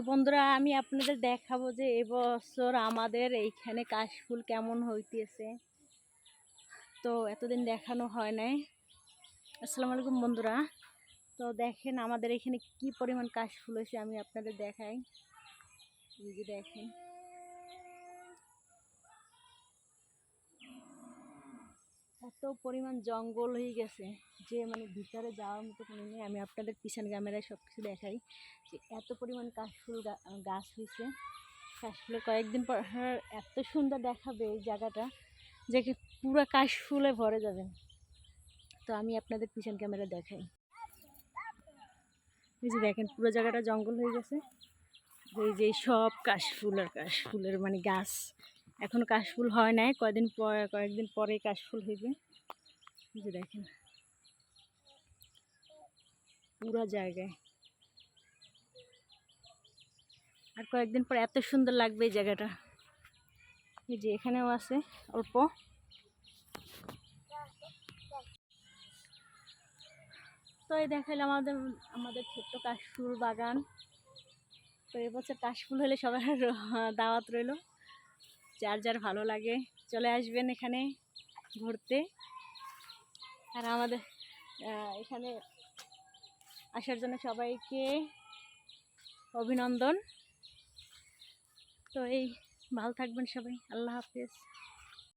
তো বন্ধুরা, আমি আপনাদের দেখাবো যে এবছর আমাদের এইখানে কাশফুল কেমন হইতেছে। তো এতদিন দেখানো হয় নাই। আসসালামু আলাইকুম বন্ধুরা। তো দেখেন আমাদের এখানে কি পরিমাণ কাশফুল হয়েছে, আমি আপনাদের দেখাই। এই যে দেখেন। এত পরিমাণ জঙ্গল হয়ে গেছে যে মানে ভিতরে যাওয়ার মতো কোনো নেই। আমি আপনাদের পিছন ক্যামেরায় সব কিছু দেখাই যে এত পরিমাণ কাশফুল গাছ হয়েছে। কাশফুলে কয়েকদিন পর এত সুন্দর দেখাবে এই জায়গাটা যে পুরো কাশফুলে ভরে যাবে। তো আমি আপনাদের পিছন ক্যামেরা দেখাই। এই যে দেখেন, পুরো জায়গাটা জঙ্গল হয়ে গেছে। এই যে সব কাশফুল আর কাশফুলের মানে গাছ। এখনও কাশফুল হয় নাই, কয়দিন পর কয়েকদিন পরে কাশফুল হইবে। যে দেখেন। পুরো জায়গায়। আর কয়েকদিন পর এত সুন্দর লাগবে এই জায়গাটা। এই যে এখানেও আছে, অল্প। তো এই দেখাইলাম আমাদের আমাদের ছোট্ট কাশফুল বাগান। তো এবছর কাশফুল হলে সবার দাওয়াত রইল। যার যার ভালো লাগে চলে আসবেন এখানে ঘুরতে। আর আমাদের এখানে আসার জন্য সবাইকে অভিনন্দন। তো এই, ভালো থাকবেন সবাই। আল্লাহ হাফেজ।